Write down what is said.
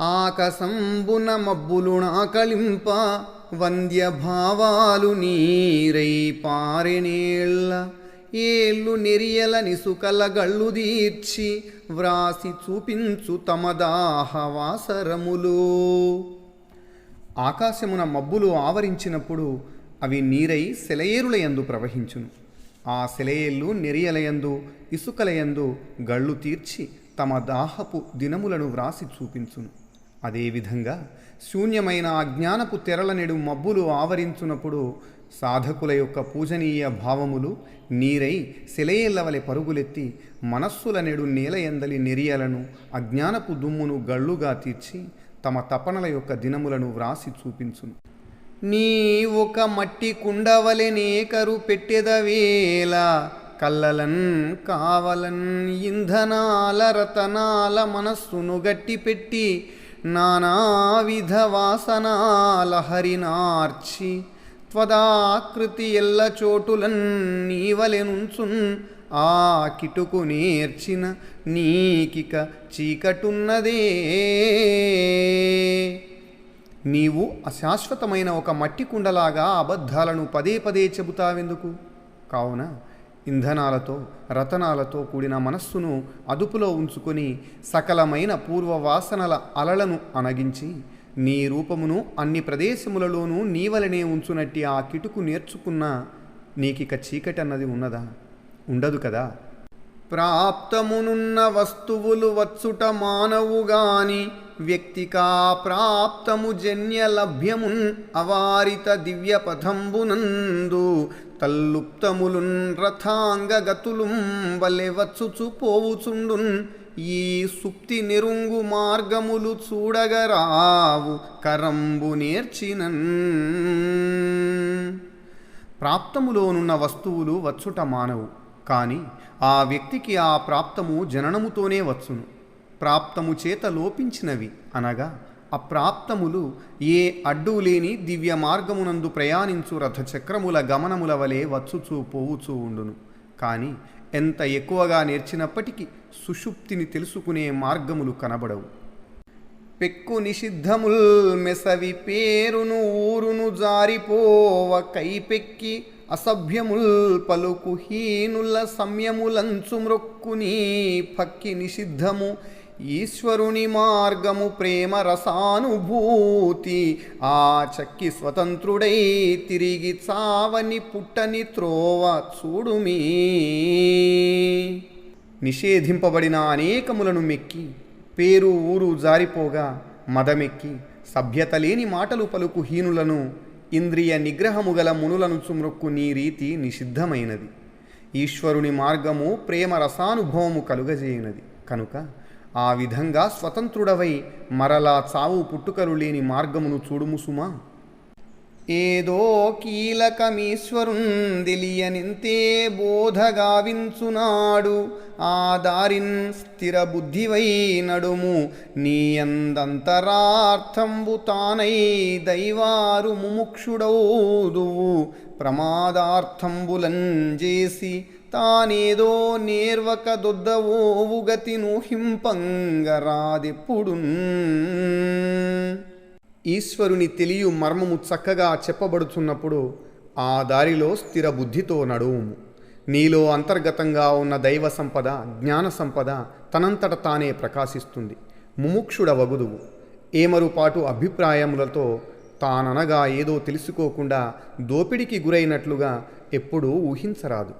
ఆకసంబున మబ్బులుణాకళింప వంద్య భావాలు నీరై పారినేళ్ళ ఏళ్ళు నెరియల నిసుకల గళ్ళు దీర్చి వ్రాసి చూపించు తమదాహవాసరములు. ఆకాశమున మబ్బులు ఆవరించినప్పుడు అవి నీరై సెలయేరులయందు ప్రవహించును. ఆ సెలయేళ్ళు నెరియలయందు ఇసుకలయందు గళ్ళు తీర్చి తమ దాహపు దినములను వ్రాసి చూపించును అదేవిధంగా శూన్యమైన అజ్ఞానపు తెరలనెడు మబ్బులు ఆవరించునప్పుడు సాధకుల యొక్క పూజనీయ భావములు నీరై సెలయేళ్ళ వలె పరుగులెత్తి మనస్సుల నెడు నేలయందలి నెరియలను అజ్ఞానపు దుమ్మును గళ్ళుగా తీర్చి తమ తపనల యొక్క దినములను వ్రాసి చూపించును. నీ ఒక మట్టి కుండవలెనేకరు పెట్టెదవేళ కల్లలన్ కావలన్ ఇంధనాల రతనాల మనస్సును గట్టి పెట్టి నానావిధ వాసనాల త్వదాకృతి ఎల్ల చోటులన్ నీవలెనుంచున్ ఆ కిటుకు నేర్చిన నీకిక చీకటున్నదే. నీవు అశాశ్వతమైన ఒక మట్టి కుండలాగా అబద్ధాలను పదే పదే చెబుతావెందుకు? కావున ఇంధనాలతో రతనాలతో కూడిన మనస్సును అదుపులో ఉంచుకొని సకలమైన పూర్వవాసనల అలలను అనగించి నీ రూపమును అన్ని ప్రదేశములలోనూ నీవలనే ఉంచునట్టి ఆ కిటుకు నేర్చుకున్న నీకిక చీకటి అన్నది ఉన్నదా? ఉండదు కదా? ప్రాప్తమునున్న వస్తువులు వచ్చుట మానవుగాని వ్యక్తికా ప్రాప్తము జన్య లభ్యమున్ అవారిత దివ్య పథంబునందు తల్లుప్తములున్ రథాంగగతులుం వలె వచ్చుచు పోవుచుండున్. ఈ సుప్తి నిరుంగు మార్గములు చూడగరావు కరంబు నేర్చినన్. ప్రాప్తములోనున్న వస్తువులు వచ్చుట మానవు కానీ ఆ వ్యక్తికి ఆ ప్రాప్తము జననముతోనే వచ్చును. ప్రాప్తము చేత లోపించినవి అనగా అప్రాప్తములు ఏ అడ్డు లేని దివ్య మార్గమునందు ప్రయాణించు రథచక్రముల గమనముల వలె వచ్చుచూ పోవుచూ ఉండును. కానీ ఎంత ఎక్కువగా నేర్చినప్పటికీ సుషుప్తిని తెలుసుకునే మార్గములు కనబడవు. పెక్కు నిషిద్ధముల్ మెసవి పేరును ఊరును జారిపోవ కైపెక్కి అసభ్యముల్ పలుకు హీనుల సంయములంచు మ్రొక్కుని పక్కి నిషిద్ధము ఈశ్వరుని మార్గము ప్రేమ రసానుభూతి. ఆ చక్కి స్వతంత్రుడై తిరిగి చావని పుట్టని త్రోవ చూడుమీ నిషేధింపబడిన అనేకములను మెక్కి పేరు ఊరు జారిపోగా మదమెక్కి. సభ్యత లేని మాటలు పలుకు హీనులను ఇంద్రియ నిగ్రహము గల మునులను చుమ్రొక్కు నీ రీతి నిషిద్ధమైనది. ఈశ్వరుని మార్గము ప్రేమ రసానుభవము కలుగజేయనది. కనుక ఆ విధంగా స్వతంత్రుడవై మరలా చావు పుట్టుకలు లేని మార్గమును చూడుముసుమా ఏదో కీలకమీశ్వరుందిలియనింతే బోధగావించునాడు ఆ దారిన్ స్థిర బుద్ధివై నడుము నీయందంతరార్థంబు తానై దైవారు ముముక్షుడౌదువు ప్రమాదార్థంబులంజేసి తానేదో నేర్వక దొద్దవోవు గతి నూహింపంగరాదెప్పుడున్ ఈశ్వరుని తెలియు మర్మము చక్కగా చెప్పబడుతున్నప్పుడు ఆ దారిలో స్థిర బుద్ధితో నడువుము. నీలో అంతర్గతంగా ఉన్న దైవ సంపద జ్ఞాన సంపద తనంతట తానే ప్రకాశిస్తుంది. ముముక్షుడ వగుదువు ఏమరుపాటు అభిప్రాయములతో తాననగా ఏదో తెలుసుకోకుండా దోపిడికి గురైనట్లుగా ఎప్పుడూ ఊహించరాదు.